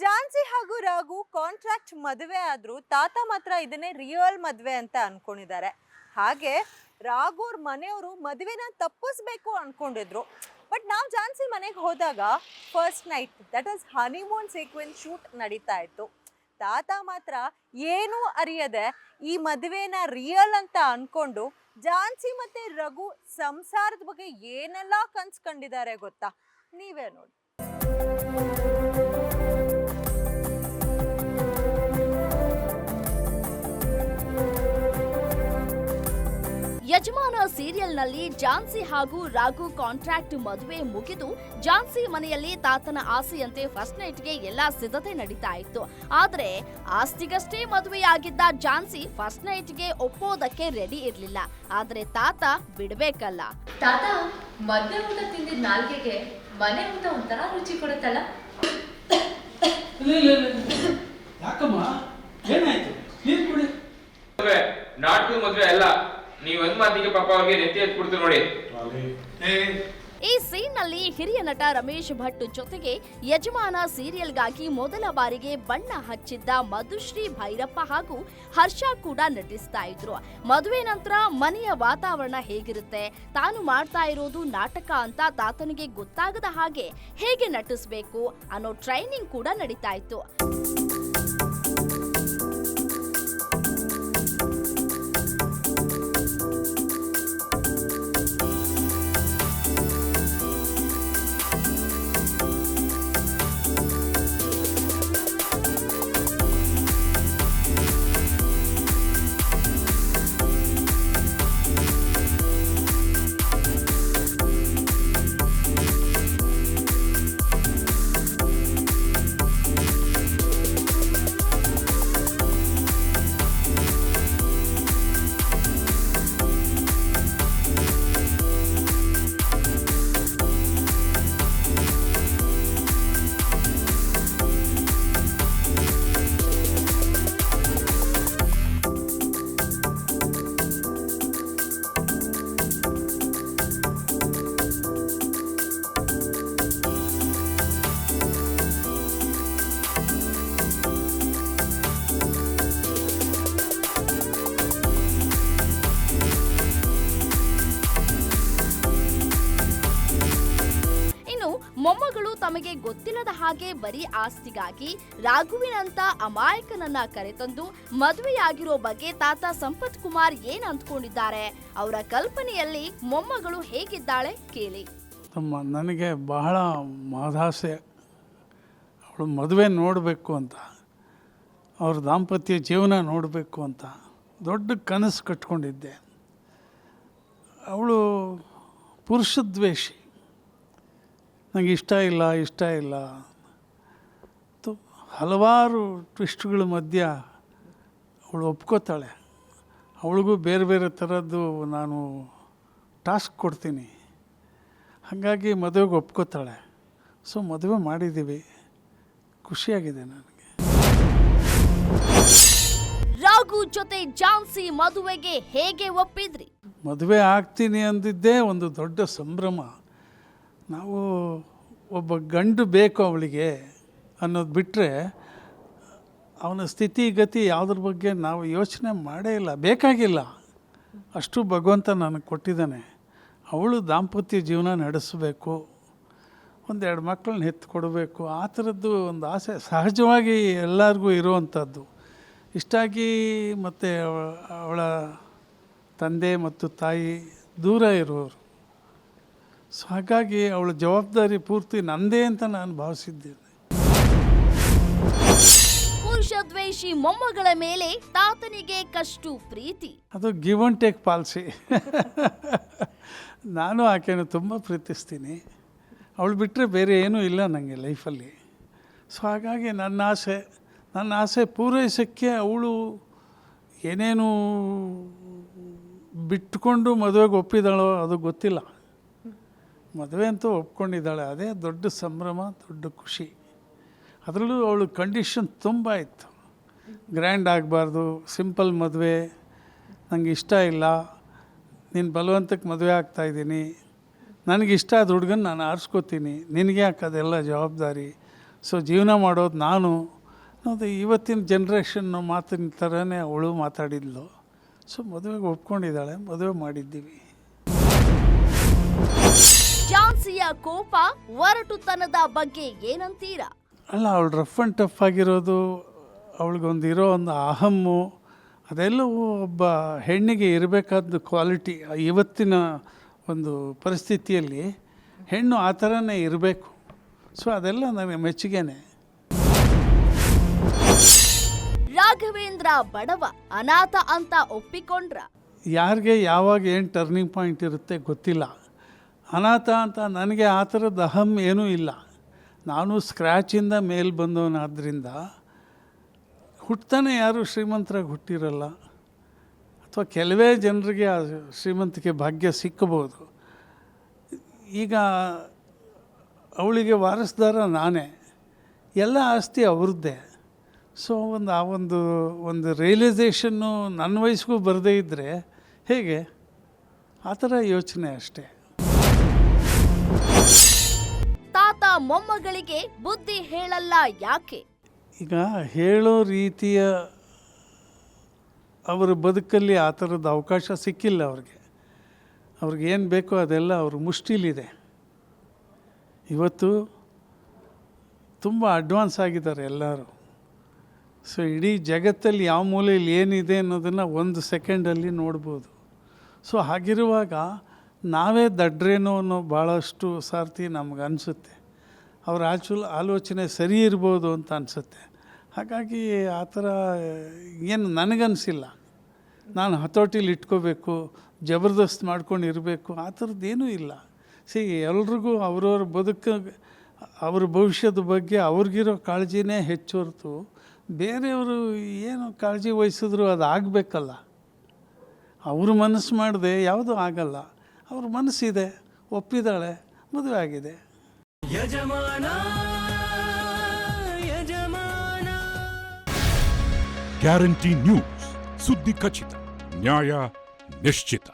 ಝಾನ್ಸಿ ಹಾಗೂ ರಾಘು ಕಾಂಟ್ರಾಕ್ಟ್ ಮದುವೆ ಆದ್ರೂ ತಾತ ಮಾತ್ರ ಇದನ್ನೇ ರಿಯಲ್ ಮದುವೆ ಅಂತ ಅನ್ಕೊಂಡಿದ್ದಾರೆ. ಹಾಗೆ ರಾಘು ಅವ್ರ ಮನೆಯವರು ಮದುವೆನ ತಪ್ಪಿಸ್ಬೇಕು ಅನ್ಕೊಂಡಿದ್ರು. ಬಟ್ ನಾವು ಜಾನ್ಸಿ ಮನೆಗೆ ಹೋದಾಗ first night that is honeymoon sequence shoot ನಡೀತಾ ಇತ್ತು. ತಾತ ಮಾತ್ರ ಏನೂ ಅರಿಯದೆ ಈ ಮದುವೆನ ರಿಯಲ್ ಅಂತ ಅನ್ಕೊಂಡು ಜಾನ್ಸಿ ಮತ್ತೆ ರಘು ಸಂಸಾರದ ಬಗ್ಗೆ ಏನೆಲ್ಲ ಕನ್ಸ್ಕೊಂಡಿದ್ದಾರೆ ಗೊತ್ತಾ? ನೀವೇ ನೋಡಿ. ಸೀರಿಯಲ್ನಲ್ಲಿ ಜಾನ್ಸಿ ಹಾಗೂ ರಾಘು ಕಾಂಟ್ರಾಕ್ಟ್ ಮದುವೆ ಮುಗಿದು ಜಾನ್ಸಿ ಮನೆಯಲ್ಲಿ ತಾತನ ಆಸೆಯಂತೆ ಫಸ್ಟ್ ನೈಟ್ಗೆ ಎಲ್ಲಾ ಸಿದ್ಧತೆ ನಡೀತಾ ಇತ್ತು ಆದ್ರೆ ಆಸ್ತಿಗಷ್ಟೇ ಮದುವೆಯಾಗಿದ್ದ ಜಾನ್ಸಿ ಫಸ್ಟ್ ನೈಟ್ಗೆ ಒಪ್ಪೋದಕ್ಕೆ ರೆಡಿ ಇರಲಿಲ್ಲ. ಆದ್ರೆ ತಾತ ಬಿಡಬೇಕಲ್ಲ. ತಾತ ಮದ್ಯ ಊಟ ತಿಂದಿದ್ ನಾಲ್ಗೆಗೆ ಮನೆ ಊಟ ಒಂಥರ ರುಚಿ ಕೊಡುತ್ತಲ್ಲ. ಯಾಕಮ್ಮ? ಏನಾಯ್ತು? ನೀರು ಕುಡಿ. ಮದ್ವೆ ಮದ್ವೆ ಅಲ್ಲ. ಮಾತಿಗೆ ಪಾಪ ಅವ್ರಿಗೆ ನೆತ್ತಿ ನೋಡಿ. ಈ ಸೀನ್ ಹಿರಿಯ ನಟ ರಮೇಶ್ ಭಟ್ ಜೊತೆಗೆ ಯಜಮಾನ ಸೀರಿಯಲ್ಗಾಗಿ ಮೊದಲ ಬಾರಿಗೆ ಬಣ್ಣ ಹಚ್ಚಿದ್ದ ಮಧುಶ್ರೀ ಭೈರಪ್ಪ ಹಾಗೂ ಹರ್ಷ ಕೂಡ ನಟಿಸ್ತಾ ಇದ್ರು. ಮದುವೆ ನಂತರ ಮನೆಯ ವಾತಾವರಣ ಹೇಗಿರುತ್ತೆ? ತಾನು ಮಾಡ್ತಾ ಇರೋದು ನಾಟಕ ಅಂತ ತಾತನಿಗೆ ಗೊತ್ತಾಗದ ಹಾಗೆ ಹೇಗೆ ನಟಿಸ್ಬೇಕು ಅನ್ನೋ ಟ್ರೈನಿಂಗ್ ಕೂಡ ನಡೀತಾ ಇತ್ತು. ತಮಗೆ ಗೊತ್ತಿಲ್ಲದ ಹಾಗೆ ಬರೀ ಆಸ್ತಿಗಾಗಿ ರಾಘುವಿನಂತ ಅಮಾಯಕನನ್ನ ಕರೆತಂದು ಮದುವೆಯಾಗಿರೋ ಬಗ್ಗೆ ತಾತ ಸಂಪತ್ ಕುಮಾರ್ ಏನ್ ಅಂದ್ಕೊಂಡಿದ್ದಾರೆ? ಅವರ ಕಲ್ಪನೆಯಲ್ಲಿ ಮೊಮ್ಮಗಳು ಹೇಗಿದ್ದಾಳೆ ಕೇಳಿ. ತಮ್ಮ ನನಗೆ ಬಹಳ ಮಹದಾಸೆ ಅವಳು ಮದುವೆ ನೋಡಬೇಕು ಅಂತ, ಅವ್ರ ದಾಂಪತ್ಯ ಜೀವನ ನೋಡಬೇಕು ಅಂತ ದೊಡ್ಡ ಕನಸು ಕಟ್ಕೊಂಡಿದ್ದೆ. ಅವಳು ಪುರುಷದ್ವೇಷಿ. ನನಗೆ ಇಷ್ಟ ಇಲ್ಲ ಇಷ್ಟ ಇಲ್ಲ. ತು ಹಲವಾರು ಟ್ವಿಸ್ಟ್ಗಳ ಮಧ್ಯ ಅವಳು ಒಪ್ಕೋತಾಳೆ. ಅವಳಿಗೂ ಬೇರೆ ಬೇರೆ ಥರದ್ದು ನಾನು ಟಾಸ್ಕ್ ಕೊಡ್ತೀನಿ. ಹಾಗಾಗಿ ಮದುವೆಗೆ ಒಪ್ಕೋತಾಳೆ. ಸೊ ಮದುವೆ ಮಾಡಿದ್ದೀವಿ. ಖುಷಿಯಾಗಿದೆ ನನಗೆ. ರಾಘು ಜೊತೆ ಜಾನ್ಸಿ ಮದುವೆಗೆ ಹೇಗೆ ಒಪ್ಪಿದ್ರಿ? ಮದುವೆ ಆಗ್ತೀನಿ ಅಂದಿದ್ದೇ ಒಂದು ದೊಡ್ಡ ಸಂಭ್ರಮ. ನಾವು ಒಬ್ಬ ಗಂಡು ಬೇಕು ಅವಳಿಗೆ ಅನ್ನೋದು ಬಿಟ್ಟರೆ ಅವನ ಸ್ಥಿತಿ ಗತಿ ಯಾವುದ್ರ ಬಗ್ಗೆ ನಾವು ಯೋಚನೆ ಮಾಡೇ ಇಲ್ಲ, ಬೇಕಾಗಿಲ್ಲ. ಅಷ್ಟು ಭಗವಂತ ನನಗೆ ಕೊಟ್ಟಿದ್ದಾನೆ. ಅವಳು ದಾಂಪತ್ಯ ಜೀವನ ನಡೆಸಬೇಕು. ಒಂದೆರಡು ಮಕ್ಕಳನ್ನ ಹೆತ್ತು ಕೊಡಬೇಕು ಆ ಥರದ್ದು ಒಂದು ಆಸೆ ಸಹಜವಾಗಿ ಎಲ್ಲರಿಗೂ ಇರುವಂಥದ್ದು. ಇಷ್ಟಾಗಿ ಮತ್ತು ಅವಳ ತಂದೆ ಮತ್ತು ತಾಯಿ ದೂರ ಇರುವವರು ಸೊ ಹಾಗಾಗಿ ಅವಳ ಜವಾಬ್ದಾರಿ ಪೂರ್ತಿ ನಂದೇ ಅಂತ ನಾನು ಭಾವಿಸಿದ್ದೇನೆ. ಪುರುಷ ದ್ವೇಷಿ ಮೊಮ್ಮಗಳ ಮೇಲೆ ತಾತನಿಗೆ ಕಷ್ಟು ಪ್ರೀತಿ. ಅದು ಗಿವ್ ಅಂಡ್ ಟೇಕ್ ಪಾಲಿಸಿ. ನಾನು ಆಕೆಯನ್ನು ತುಂಬ ಪ್ರೀತಿಸ್ತೀನಿ. ಅವಳು ಬಿಟ್ಟರೆ ಬೇರೆ ಏನೂ ಇಲ್ಲ ನನಗೆ ಲೈಫಲ್ಲಿ. ಸೊ ಹಾಗಾಗಿ ನನ್ನ ಆಸೆ ನನ್ನ ಆಸೆ ಪೂರೈಸೋಕ್ಕೆ ಅವಳು ಏನೇನು ಬಿಟ್ಕೊಂಡು ಮದುವೆಗೆ ಒಪ್ಪಿದಾಳೋ ಅದು ಗೊತ್ತಿಲ್ಲ. ಮದುವೆ ಅಂತೂ ಒಪ್ಕೊಂಡಿದ್ದಾಳೆ, ಅದೇ ದೊಡ್ಡ ಸಂಭ್ರಮ, ದೊಡ್ಡ ಖುಷಿ. ಅದರಲ್ಲೂ ಅವಳು ಕಂಡೀಷನ್ ತುಂಬ ಇತ್ತು. ಗ್ರ್ಯಾಂಡ್ ಆಗಬಾರ್ದು ಸಿಂಪಲ್ ಮದುವೆ ನನಗೆ ಇಷ್ಟ ಇಲ್ಲ, ನೀನು ಬಲವಂತಕ್ಕೆ ಮದುವೆ ಆಗ್ತಾಯಿದ್ದೀನಿ ನನಗಿಷ್ಟ ಆದ ಹುಡುಗನ ನಾನು ಆರಿಸ್ಕೋತೀನಿ, ನಿನಗೆ ಹಾಕೋದೆಲ್ಲ ಜವಾಬ್ದಾರಿ? ಸೊ ಜೀವನ ಮಾಡೋದು ನಾನು. ಅದು ಇವತ್ತಿನ ಜನ್ರೇಷನ್ನು ಮಾತಿನ ಥರನೇ ಅವಳು ಮಾತಾಡಿದ್ಲು. ಸೊ ಮದುವೆಗೆ ಒಪ್ಕೊಂಡಿದ್ದಾಳೆ, ಮದುವೆ ಮಾಡಿದ್ದೀವಿ. ಝಾನ್ಸಿಯ ಕೋಪ ಒರಟುತನದ ಬಗ್ಗೆ ಏನಂತೀರಾ? ಅಲ್ಲ ಅವಳು ರಫ್ ಆ್ಯಂಡ್ ಟಫ್ ಆಗಿರೋದು ಅವಳಿಗೊಂದು ಇರೋ ಒಂದು ಅಹಮ್ಮು ಅದೆಲ್ಲವೂ ಒಬ್ಬ ಹೆಣ್ಣಿಗೆ ಇರಬೇಕಾದ ಕ್ವಾಲಿಟಿ ಇವತ್ತಿನ ಒಂದು ಪರಿಸ್ಥಿತಿಯಲ್ಲಿ ಹೆಣ್ಣು ಆ ಥರನೇ ಇರಬೇಕು. ಸೊ ಅದೆಲ್ಲ ನನಗೆ ಮೆಚ್ಚುಗೆನೆ. ರಾಘವೇಂದ್ರ ಬಡವ ಅನಾಥ ಅಂತ ಒಪ್ಪಿಕೊಂಡ್ರ? ಯಾರಿಗೆ ಯಾವಾಗ ಏನು ಟರ್ನಿಂಗ್ ಪಾಯಿಂಟ್ ಇರುತ್ತೆ ಗೊತ್ತಿಲ್ಲ. ಅನಾಥ ಅಂತ ನನಗೆ ಆ ಥರದ ಅಹಂ ಏನೂ ಇಲ್ಲ. ನಾನು ಸ್ಕ್ರ್ಯಾಚಿಂದ ಮೇಲೆ ಬಂದವನಾದ್ದರಿಂದ ಹುಟ್ತಾನೆ ಯಾರು ಶ್ರೀಮಂತರಾಗಿ ಹುಟ್ಟಿರಲ್ಲ. ಅಥವಾ ಕೆಲವೇ ಜನರಿಗೆ ಆ ಶ್ರೀಮಂತಿಕೆ ಭಾಗ್ಯ ಸಿಕ್ಕಬಹುದು. ಈಗ ಅವಳಿಗೆ ವಾರಸ್ದಾರ ನಾನೇ. ಎಲ್ಲ ಆಸ್ತಿ ಅವ್ರದ್ದೇ. ಸೊ ಒಂದು ಆ ಒಂದು ಒಂದು ರಿಯಲೈಸೇಷನ್ನು ನನ್ನ ವಯಸ್ಸಿಗೂ ಬರದೇ ಇದ್ದರೆ ಹೇಗೆ? ಆ ಥರ ಯೋಚನೆ ಅಷ್ಟೇ. ತಾತ ಮೊಮ್ಮಗಳಿಗೆ ಬುದ್ಧಿ ಹೇಳಲ್ಲ ಯಾಕೆ? ಈಗ ಹೇಳೋ ರೀತಿಯ ಅವರ ಬದುಕಲ್ಲಿ ಆ ಥರದ ಅವಕಾಶ ಸಿಕ್ಕಿಲ್ಲ ಅವ್ರಿಗೆ. ಅವ್ರಿಗೆ ಏನು ಬೇಕೋ ಅದೆಲ್ಲ ಅವ್ರ ಮುಷ್ಟಿಲಿದೆ. ಇವತ್ತು ತುಂಬ ಅಡ್ವಾನ್ಸ್ ಆಗಿದ್ದಾರೆ ಎಲ್ಲರೂ. ಸೊ ಇಡೀ ಜಗತ್ತಲ್ಲಿ ಯಾವ ಮೂಲೆಯಲ್ಲಿ ಏನಿದೆ ಅನ್ನೋದನ್ನು ಒಂದು ಸೆಕೆಂಡಲ್ಲಿ ನೋಡ್ಬೋದು. ಸೊ ಹಾಗಿರುವಾಗ ನಾವೇ ದಡ್ರೇನೋ ಅನ್ನೋ ಭಾಳಷ್ಟು ಸಾರ್ತಿ ನಮ್ಗೆ ಅನಿಸುತ್ತೆ. ಅವ್ರ ಆಚುಲ್ ಆಲೋಚನೆ ಸರಿ ಇರ್ಬೋದು ಅಂತ ಅನಿಸುತ್ತೆ. ಹಾಗಾಗಿ ಆ ಥರ ಏನು ನನಗನ್ಸಿಲ್ಲ. ನಾನು ಹತೋಟಿಲಿ ಇಟ್ಕೋಬೇಕು, ಜಬರ್ದಸ್ತ್ ಮಾಡ್ಕೊಂಡು ಇರಬೇಕು, ಆ ಥರದ್ದೇನೂ ಇಲ್ಲ. ಸಿ, ಎಲ್ರಿಗೂ ಅವ್ರವ್ರ ಬದುಕ, ಅವ್ರ ಭವಿಷ್ಯದ ಬಗ್ಗೆ ಅವ್ರಿಗಿರೋ ಕಾಳಜಿನೇ ಹೆಚ್ಚು ಹೊರತು ಬೇರೆಯವರು ಏನು ಕಾಳಜಿ ವಹಿಸಿದ್ರು ಅದು ಆಗಬೇಕಲ್ಲ. ಅವರು ಮನಸ್ಸು ಮಾಡದೆ ಯಾವುದೂ ಆಗಲ್ಲ. ಅವ್ರ ಮನಸ್ಸಿದೆ ಒಪ್ಪಿದ್ದಾಳೆ ಮದುವೆ ಆಗಿದೆ. ಯಜಮಾನ ಯಜಮಾನ. ಗ್ಯಾರಂಟಿ ನ್ಯೂಸ್ ಸುದ್ದಿ ಖಚಿತ ನ್ಯಾಯ ನಿಶ್ಚಿತ.